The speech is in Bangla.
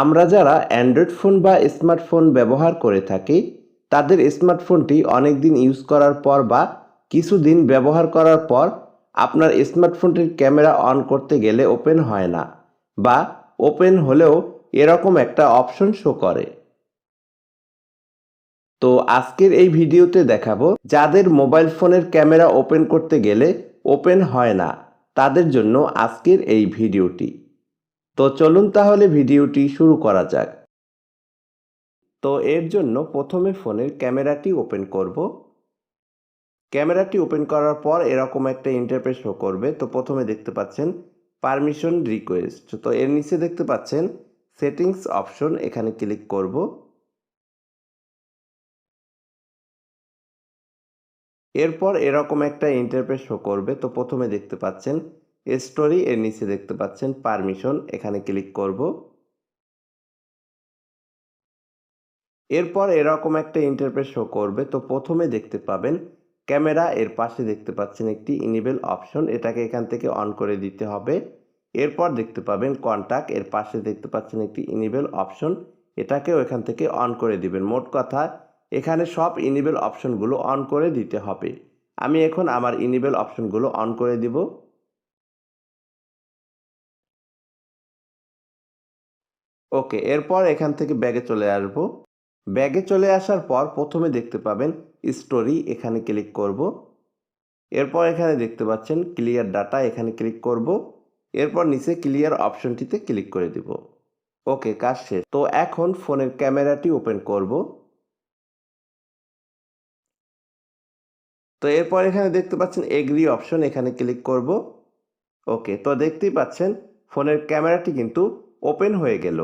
আমরা যারা অ্যান্ড্রয়েড ফোন বা স্মার্টফোন ব্যবহার করে থাকি, তাদের স্মার্টফোনটি অনেক দিন ইউজ করার পর বা কিছুদিন ব্যবহার করার পর আপনার স্মার্টফোনটির ক্যামেরা অন করতে গেলে ওপেন হয় না বা ওপেন হলেও এরকম একটা অপশন শো করে। তো আজকের এই ভিডিওতে দেখাবো যাদের মোবাইল ফোনের ক্যামেরা ওপেন করতে গেলে ওপেন হয় না, তাদের জন্য আজকের এই ভিডিওটি। তো চলুন তাহলে ভিডিওটি শুরু করা যাক। তো এর জন্য প্রথমে ফোনের ক্যামেরাটি ওপেন করব। ক্যামেরাটি ওপেন করার পর এরকম একটা ইন্টারফেস শো করবে। তো প্রথমে দেখতে পাচ্ছেন পারমিশন রিকোয়েস্ট। তো এর নিচে দেখতে পাচ্ছেন সেটিংস অপশন, এখানে ক্লিক করব। এরপর এরকম একটা ইন্টারফেস শো করবে। তো প্রথমে দেখতে পাচ্ছেন স্টোরি এর নিচে দেখতে পাচ্ছেন পারমিশন এখানে ক্লিক করব। এরপর এরকম একটা ইন্টারফেস শো করবে, তো প্রথমে দেখতে পাবেন ক্যামেরা এর পাশে দেখতে পাচ্ছেন একটি ইনিবেল অপশন এটাকে এখান থেকে অন করে দিতে হবে। এরপর দেখতে পাবেন কন্টাক্ট এর পাশে দেখতে পাচ্ছেন একটি ইনিবেল অপশন এটাকেও এখান থেকে অন করে দিবেন। মোট কথা, এখানে সব ইনিবেল অপশনগুলো অন করে দিতে হবে। আমি এখন আমার ইনিবেল অপশনগুলো অন করে দিব। ওকে, এরপর এখান থেকে ব্যাগে চলে আসব। ব্যাগে চলে আসার পর প্রথমে দেখতে পাবেন স্টোরি এখানে ক্লিক করব। এরপর এখানে দেখতে পাচ্ছেন ক্লিয়ার ডাটা এখানে ক্লিক করব। এরপর নিচে ক্লিয়ার অপশনটিতে ক্লিক করে দিব। ওকে, কাজ শেষ। তো এখন ফোনের ক্যামেরাটি ওপেন করব। তো এরপর এখানে দেখতে পাচ্ছেন এগ্রি অপশন এখানে ক্লিক করব। ওকে, তো দেখতেই পাচ্ছেন ফোনের ক্যামেরাটি কিন্তু ওপেন হয়ে গেল।